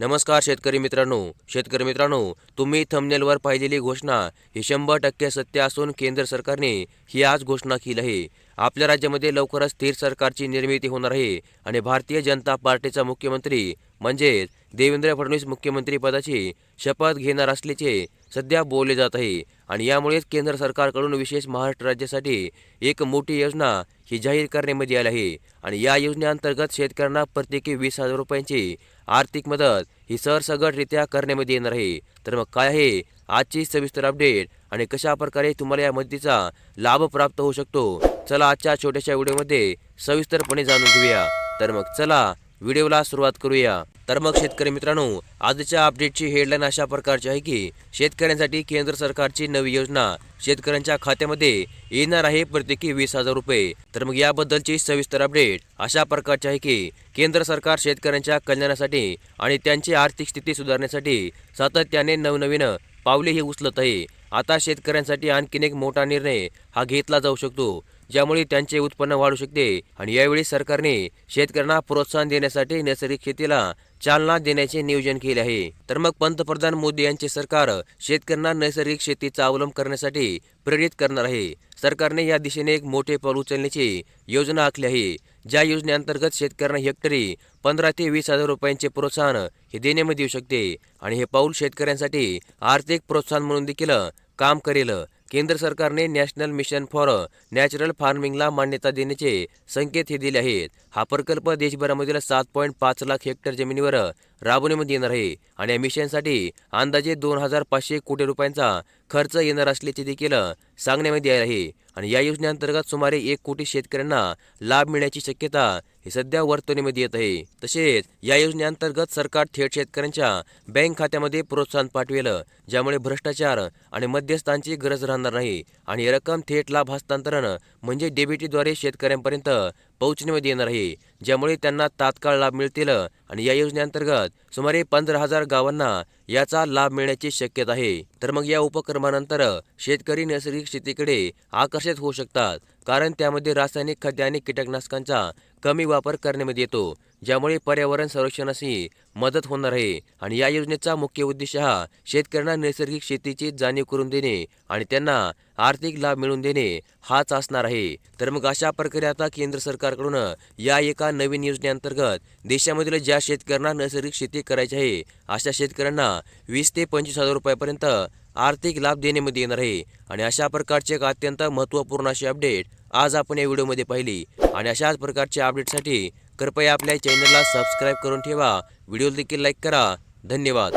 नमस्कार शेतकरी मित्रांनो. शेतकरी मित्रांनो तुम्ही थंबनेलवर पाहिलेली घोषणा ही शंभर टक्के सत्य असून केंद्र सरकारने ही आज घोषणा केली आहे. आपल्या राज्यामध्ये लवकरच स्थिर सरकारची निर्मिती होणार आहे आणि भारतीय जनता पार्टीचा मुख्यमंत्री म्हणजेच देवेंद्र फडणवीस मुख्यमंत्रीपदाची शपथ घेणार असल्याचे सध्या बोलले जात आहे. आणि यामुळेच केंद्र सरकारकडून विशेष महाराष्ट्र राज्यासाठी एक मोठी योजना ही जाहीर करण्यामध्ये आली आहे. आणि या योजनेअंतर्गत शेतकऱ्यांना प्रत्येकी वीस हजार रुपयांची आर्थिक मदत ही सरसगटरित्या करण्यामध्ये येणार आहे. तर मग काय आहे? आजची सविस्तर अपडेट आणि कशा प्रकारे तुम्हाला या मदतीचा लाभ प्राप्त होऊ शकतो? चला आजच्या छोट्याशा व्हिडिओमध्ये सविस्तरपणे जाणून घेऊया. तर मग चला व्हिडिओला सुरुवात करूया. तर मग शेतकरी मित्रांनो आजच्या अपडेटची हेडलाईन अशा प्रकारची आहे की शेतकऱ्यांसाठी केंद्र सरकारची नवी योजना शेतकऱ्यांच्या खात्यामध्ये येणार आहे प्रत्येकी वीस हजार रुपये. तर मग याबद्दलची सविस्तर अपडेट अशा प्रकारची आहे की केंद्र सरकार शेतकऱ्यांच्या कल्याणासाठी आणि त्यांची आर्थिक स्थिती सुधारण्यासाठी सातत्याने नवनवीन पावलेही उचलत आहे. आता शेतकऱ्यांसाठी आणखीन एक मोठा निर्णय हा घेतला जाऊ शकतो. ज्यामुळे त्यांचे उत्पन्न वाढू शकते आणि यावेळी सरकारने शेतकऱ्यांना प्रोत्साहन देण्यासाठी नैसर्गिक शेतीला चालना देण्याचे नियोजन केले आहे. तर मग पंतप्रधान मोदी यांचे सरकार शेतकऱ्यांना नैसर्गिक शेतीचा अवलंब करण्यासाठी प्रेरित करणार आहे. सरकारने या दिशेने एक मोठे पाऊल उचलण्याची योजना आखली आहे. ज्या योजनेअंतर्गत शेतकऱ्यांना हेक्टरी पंधरा ते वीस हजार रुपयांचे प्रोत्साहन हे देण्यामध्ये येऊ शकते आणि हे पाऊल शेतकऱ्यांसाठी आर्थिक प्रोत्साहन म्हणून देखील काम करेल. केंद्र सरकारने नॅशनल मिशन फॉर नॅचरल फार्मिंगला मान्यता देण्याचे संकेत हे दिले आहेत. हा प्रकल्प देशभरामधील सात पॉईंट पाच लाख हेक्टर जमिनीवर राबवण्यामध्ये येणार आहे. आणि या मिशनसाठी अंदाजे दोन हजार पाचशे कोटी रुपयांचा खर्च येणार असल्याचे देखील सांगण्यामध्ये आहे. आणि या योजनेअंतर्गत सुमारे एक कोटी शेतकऱ्यांना लाभ मिळण्याची शक्यता हे सध्या वर्तवणीमध्ये येत आहे. तसेच या योजनेअंतर्गत सरकार थेट शेतकऱ्यांच्या बँक खात्यामध्ये प्रोत्साहन पाठवेल ज्यामुळे भ्रष्टाचार आणि मध्यस्थांची गरज राहणार नाही. आणि रक्कम थेट लाभ हस्तांतरण म्हणजे डेबिटीद्वारे शेतकऱ्यांपर्यंत पोहोचण्यामध्ये येणार आहे ज्यामुळे त्यांना तात्काळ लाभ मिळतील आणि या योजनेअंतर्गत सुमारे पंधरा हजार गावांना याचा लाभ मिळण्याची शक्यता आहे. तर मग या उपक्रमानंतर शेतकरी नैसर्गिक शेतीकडे आकर्षित होऊ शकतात कारण त्यामध्ये रासायनिक खते आणि कीटकनाशकांचा कमी वापर करण्यामध्ये येतो ज्यामुळे पर्यावरण संरक्षणासही मदत होणार आहे. आणि या योजनेचा मुख्य उद्देश हा शेतकऱ्यांना नैसर्गिक शेतीची जाणीव करून देणे आणि त्यांना आर्थिक लाभ मिळवून देणे हाच असणार आहे. तर मग अशा प्रकारे आता केंद्र सरकारकडून या एका नवीन योजनेअंतर्गत देशामधील ज्या शेतकऱ्यांना नैसर्गिक शेती करायची आहे अशा शेतकऱ्यांना वीस ते पंचवीस हजार रुपयापर्यंत आर्थिक लाभ देण्यामध्ये येणार आहे. आणि अशा प्रकारचे एक अत्यंत महत्त्वपूर्ण अशी अपडेट आज आपण या व्हिडिओमध्ये पाहिली. आणि अशाच प्रकारच्या अपडेटसाठी कृपया आपल्या चॅनलला सबस्क्राईब करून ठेवा. व्हिडिओ देखील लाईक करा. धन्यवाद.